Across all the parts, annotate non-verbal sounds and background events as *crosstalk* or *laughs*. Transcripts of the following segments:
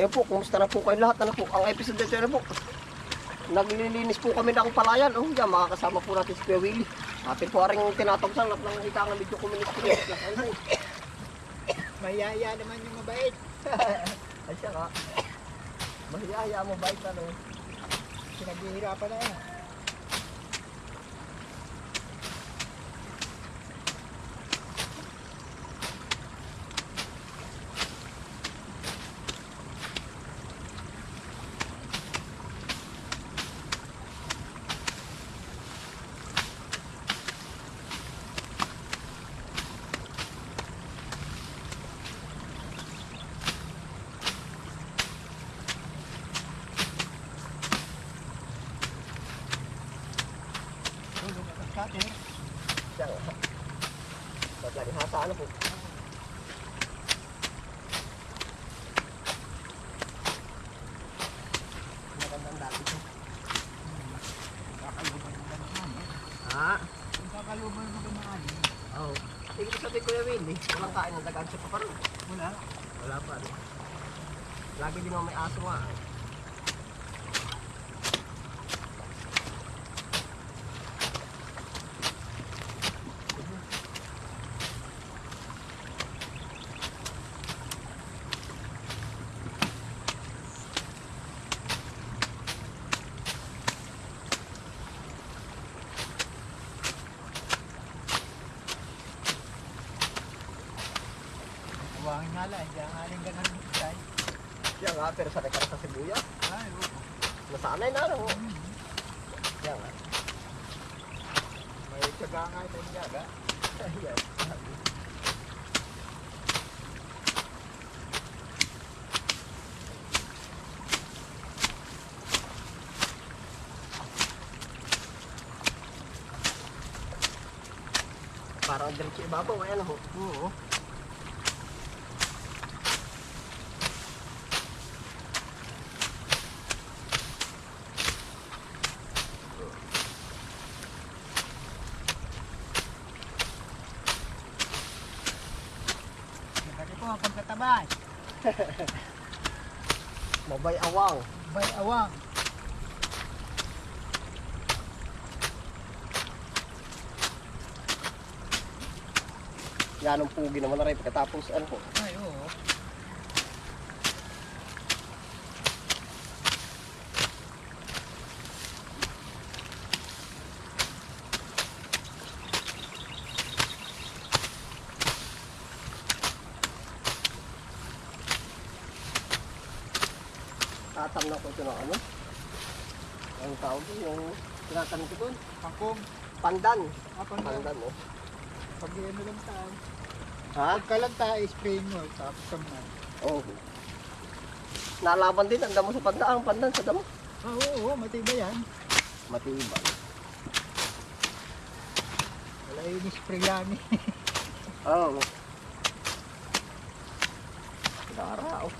Ayun po, kumusta na po kayo lahat? Ano po, ang episode nito na po. Naglilinis po kami ng palayan. Oh, yan, makakasama po natin si Kuya Willie. Atin po rin tinatagsan at nang ika nga medyo kuminis ko. Mayaya naman yung mabait. *laughs* Ay siya ka. Ba ito? Ano? Pinaghihirapan na yan. Tulog at cutter. Siya ka. Ba't lagi hasa ano po? Magandang dati po. Kakaluban mo lang naman. eh. Ha? Kung kakaluban mo ka naman. Oo. Sige ko sabi Kuya Willie, walang kain ng dagan siya pa rin. Wala. Wala pa. Lagi din naman may aso nga. Huwagin nga lang. Diyan nga rin ganun dito tayo. Yan nga, pero sa ka sa sibuyas. Ay, oo. Nasanay na ano. Yan nga. May tsaga nga ito *laughs* yung jaga. Yan. Parang diretso ibabaw, ayan ho. Oo. Nakati po ang pagkatabay. Mabay awang. Bay awang. Yan ang pugi naman na rin pagkatapos ano po. Ay, oo. Tatam na ko ito ng ano. Ang tawag doon, tinatanim ko doon. Kangkong. Pandan. Ako na. Pandan oh. Pag ano lang tayo. Ha? Pagka lang spray mo. Tapos naman. Oo. Oh. Nalaban din ang damo sa pandan, ang pandan sa damo. Ah, oo, oo, matibay yan. Matibay. Wala yung spray yan eh. *laughs* Oo. Oh. Dara oh.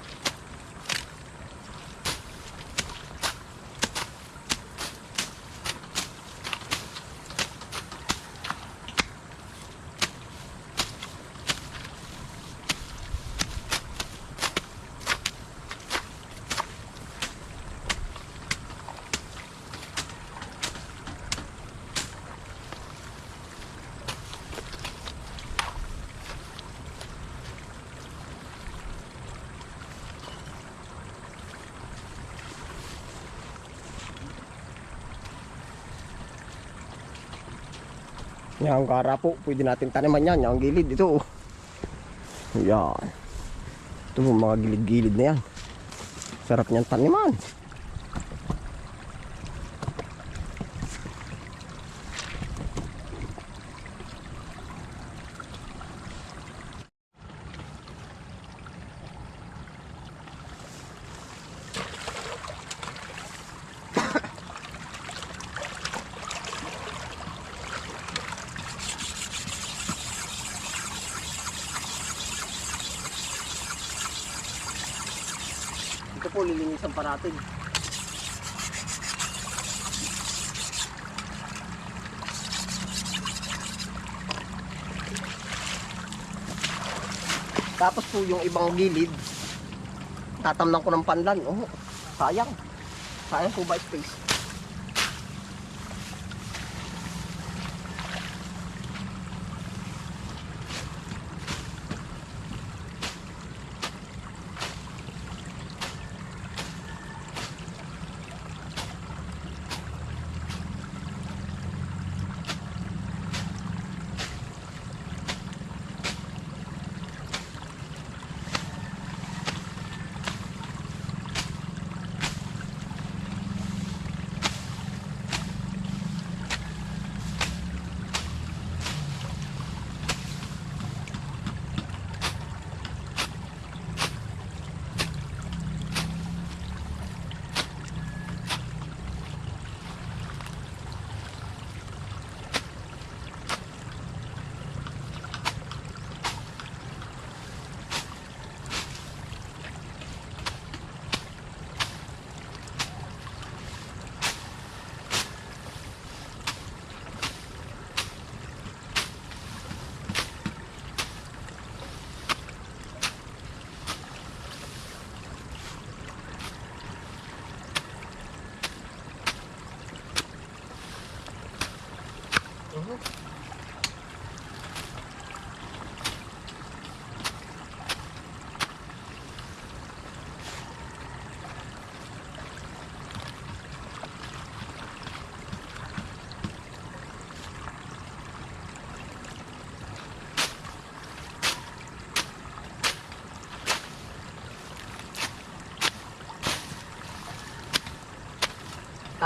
Yan ang kara po, pwede natin taniman yan, yung gilid ito. oh. Yan. Ito mga gilid-gilid na yan. Sarap niyan taniman. Ito po lilinisan pa natin. Tapos po yung ibang gilid, tatamnan ko ng pandan. Oh, sayang. Sayang po ba space?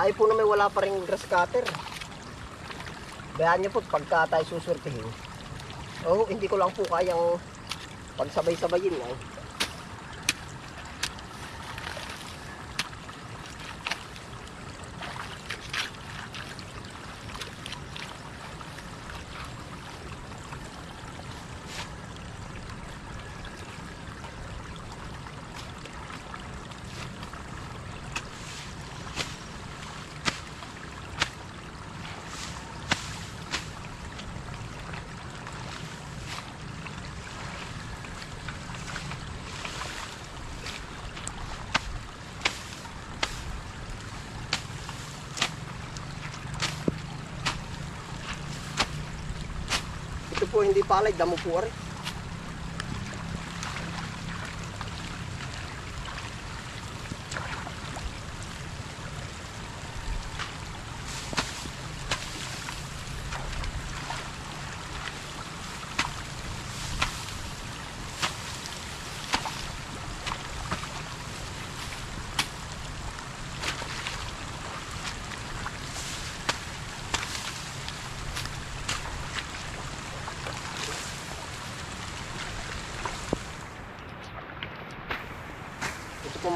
Tayo po na may wala pa rin grass cutter. Bayaan niyo po pagka tayo susurtihin. Oh, hindi ko lang po kayang pagsabay-sabayin. Eh. Po hindi palay, damo po rin.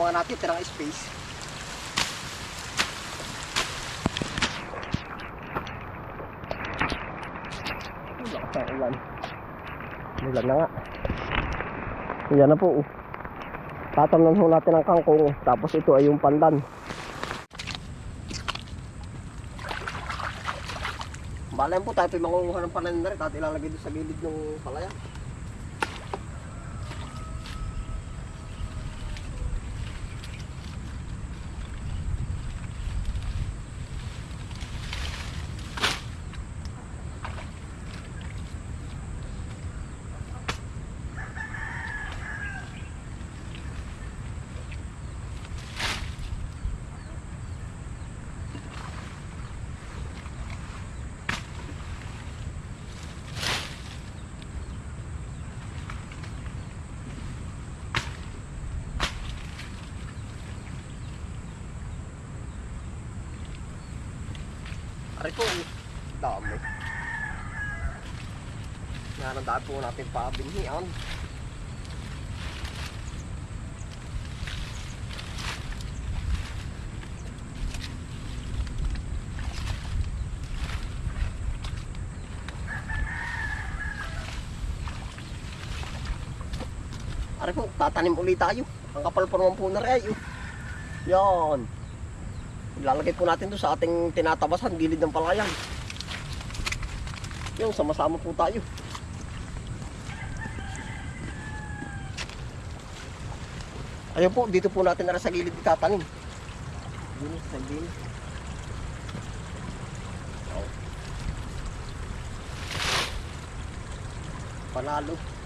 Mga natin, tirang space. Lakas ng ulan. Ulan na nga. Yan na po. oh. Tatamnan ho natin ang kangkong. Tapos ito ay yung pandan. Balayan po tayo po mangunguha ng pandan na rin. At ilalagay doon sa gilid ng palayan. Aray po, eh. dami. Yan ang dami po natin pabinhian. Aray po, tatanim ulit tayo. Ang kapal pa naman po na rin. Yan. Ilalagay po natin doon sa ating tinatabasan, gilid ng palayan. Yung sama-sama po tayo. Ayun po, dito po natin na sa gilid itatanim. Yun, sa gilid. Oh. Panalo.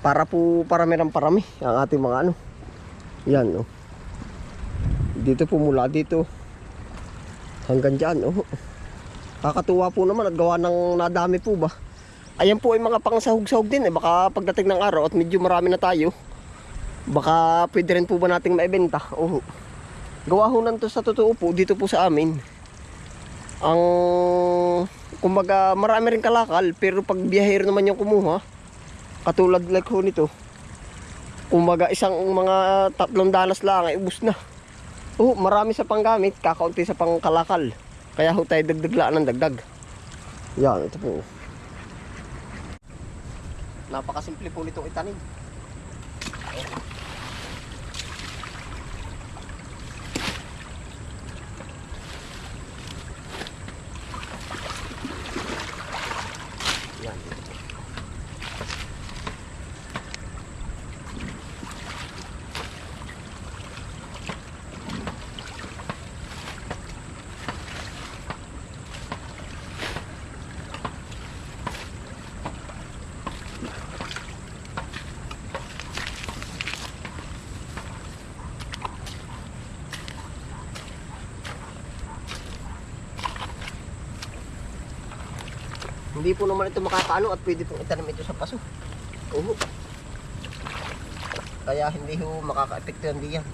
Para po parami ng parami ang ating mga ano. Yan, oh. Dito po mula dito hanggang dyan, oh. Kakatuwa po naman at gawa ng nadami po ba. Ayan po ay mga pangsahog-sahog din eh. Baka pagdating ng araw at medyo marami na tayo. Baka pwede rin po ba nating maibenta. Oh. Gawa ho nan to sa totoo po dito po sa amin. Ang kumbaga marami rin kalakal pero pag biyahero naman yung kumuha katulad like ho nito kumbaga isang mga tatlong dalas lang ay ubus na. Oh, marami sa panggamit, kakaunti sa pangkalakal. Kaya ho tayo dagdaglaan ng dagdag. Yan, ito po. Napakasimple po nitong itanim. Yan. Hindi po naman ito makakaano at pwede pong itanim ito sa paso. Oo. Kaya hindi ho makaka-epekto yan diyan.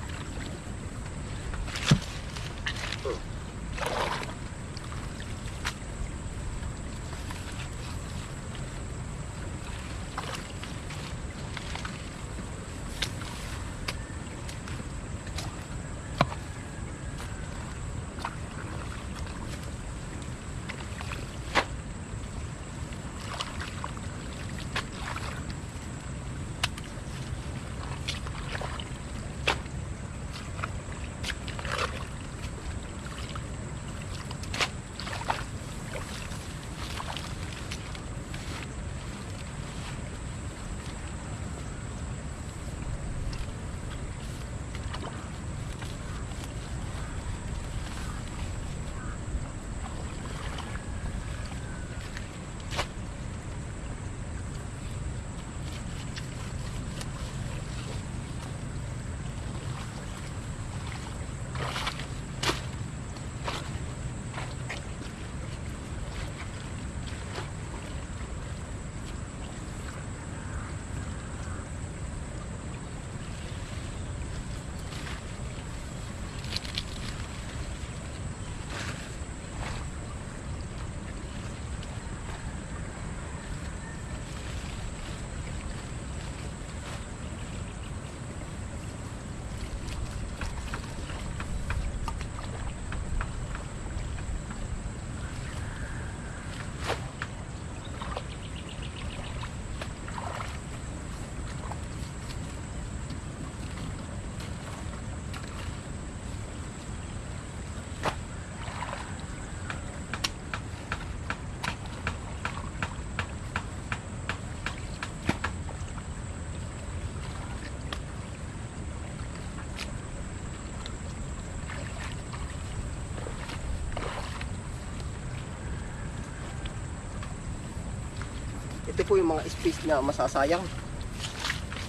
Ito po yung mga space na masasayang.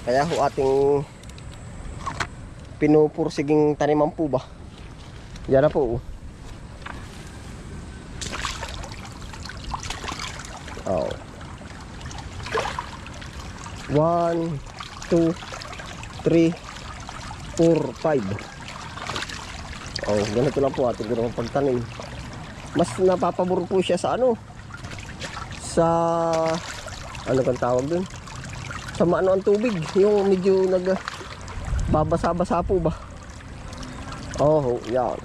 Kaya ho ating pinupursiging taniman po ba. Yan na po. Oh. One, two, three, four, five. Oh, ganito lang po ating ginawang pagtanim. Mas napapabor po siya sa ano? Sa ano kang tawag dun? Sa maano ang tubig, yung medyo nag babasa-basa po ba? Oh, yan.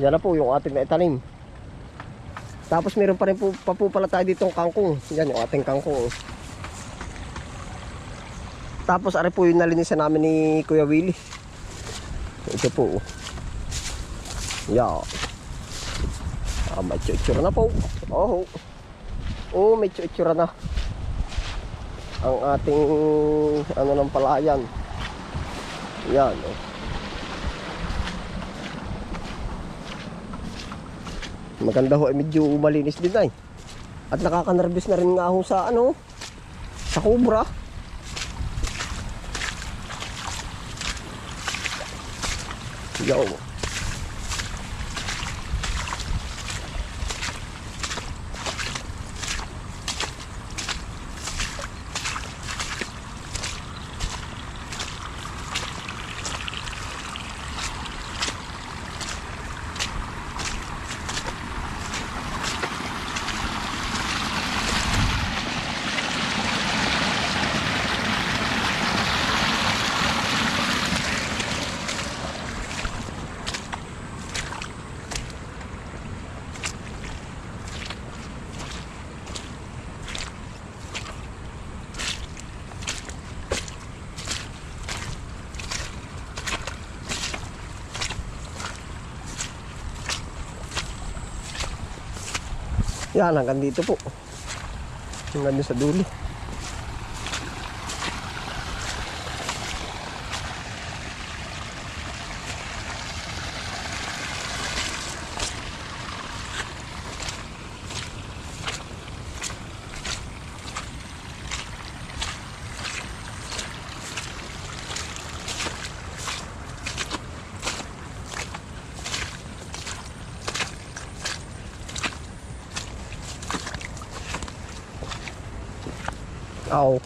Yan na po yung ating naitanim. Tapos meron pa rin po, pa po pala tayo ditong kangkong. Yan yung ating kangkong. Tapos ari po yung nalinisan namin ni Kuya Willie. Ito po. Yan. Ah, may na po. Oh. Oo, may tsura na. Ang ating ano ng palayan. Yan. Oh. Maganda ho, eh, medyo malinis din ay. At nakaka-nervous na rin nga ho sa ano, sa kubra. Yo. Yan, hanggang dito po. Hanggang sa dulo. Oo.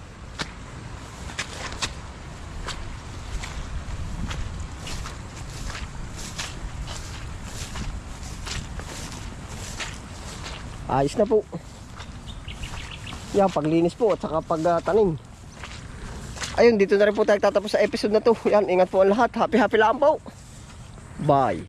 Ayos na po. Yan, paglinis po at saka pagtanim. Ayun, dito na rin po tayo tatapos sa episode na to. Yan, ingat po ang lahat. Happy happy lang po. Bye.